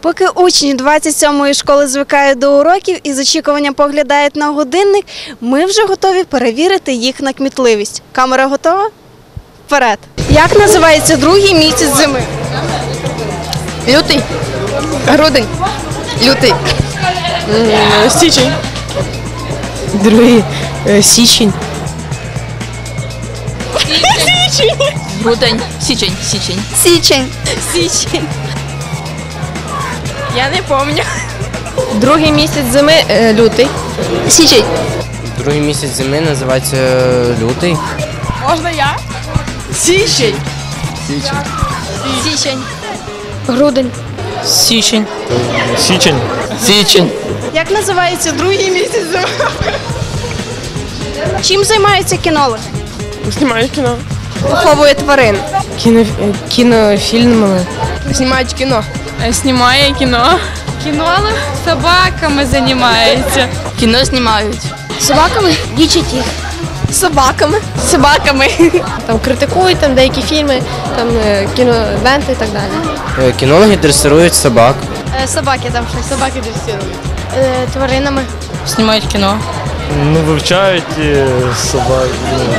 Поки учні 27-ї школи звикають до уроків і з очікуванням поглядають на годинник, ми вже готові перевірити їх на кмітливість. Камера готова? Вперед! Як називається другий місяць зими? Лютий. Грудень. Лютий. Січень. Другий е, січень. Грудень. Січень. Січень. Січень. Січень. Я не пам'ятаю. Другий місяць зими е, лютий. Січень. Другий місяць зими називається е, лютий. Можна я? Січень. Січень. Грудень. Січень. Січень. Січень. Як називається другий місяць зими? Чим займаються кінологи? Знімаю кіно. Виховує тварин. Кіно, кінофільми. Знімають кіно. Знімає кіно. Кінолог собаками займається. Кіно знімають. Собаками? Лічать їх. Собаками. Собаками. там критикують там деякі фільми, там е, і так далі. Е, Кінологи дресирують собак. Собаки там щось. Собаки дресирують. Е, тваринами. Знімають кіно. Ну, вивчають е, собак, ну,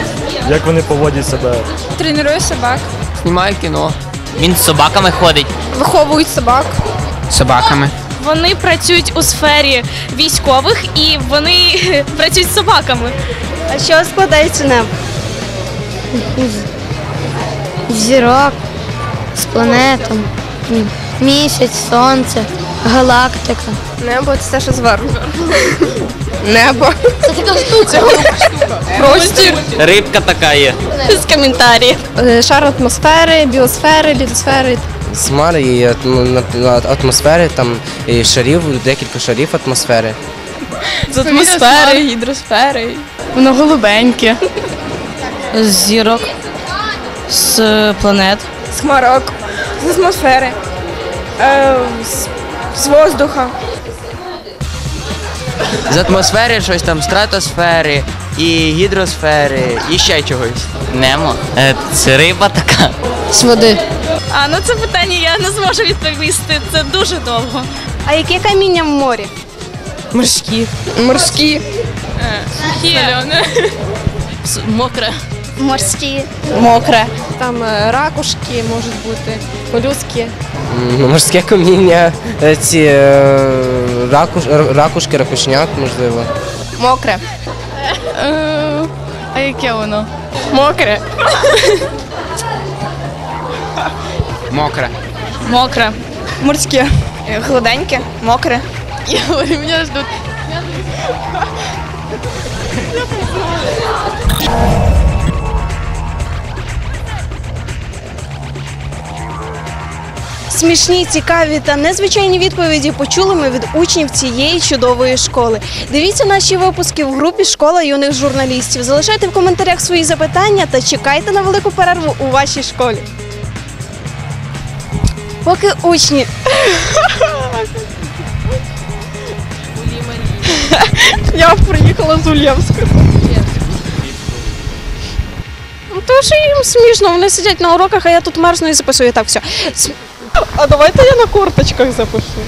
як вони поводять себе. Тренує собак. Знімає кіно. Він з собаками ходить. Виховують собак. Собаками. Вони працюють у сфері військових і вони працюють з собаками. А що складається небо? Зірок з планетом, місяць, сонце, галактика. Небо це те, що зверху. Небо. Це така штука. Простір. Рибка така є. З коментарів. Е, Шар атмосфери, біосфери, літосфери. З хмари і на атмосфери, там і шарів, декілька шарів атмосфери. З атмосфери, гідросфери. Воно голубеньке. З зірок. З планет. З хмарок. З атмосфери. Е, з воздуха. З атмосфери щось там, стратосфери і гідросфери, і ще чогось. Немо. Це риба така. З води. А на це питання я не зможу відповісти. Це дуже довго. А яке каміння в морі? Морські. Морські. Сухі. Мокре. Морські. Мокре. Там е, ракушки можуть бути, молюски. Морське каміння, е, ці е, ракуш, ракушки, ракушняк, можливо. Мокре. А яке воно? Мокре. Мокре. Мокре. Морське. Гладеньке. Мокре. Я говорю, мене ждуть. Смішні, цікаві та незвичайні відповіді почули ми від учнів цієї чудової школи. Дивіться наші випуски в групі Школа юних журналістів. Залишайте в коментарях свої запитання та чекайте на велику перерву у вашій школі. Поки учні. Я приїхала з Ульявська. Ну, то що їм смішно, вони сидять на уроках, а я тут мерзну і записую. Так, все. А давайте я на корточках запишу.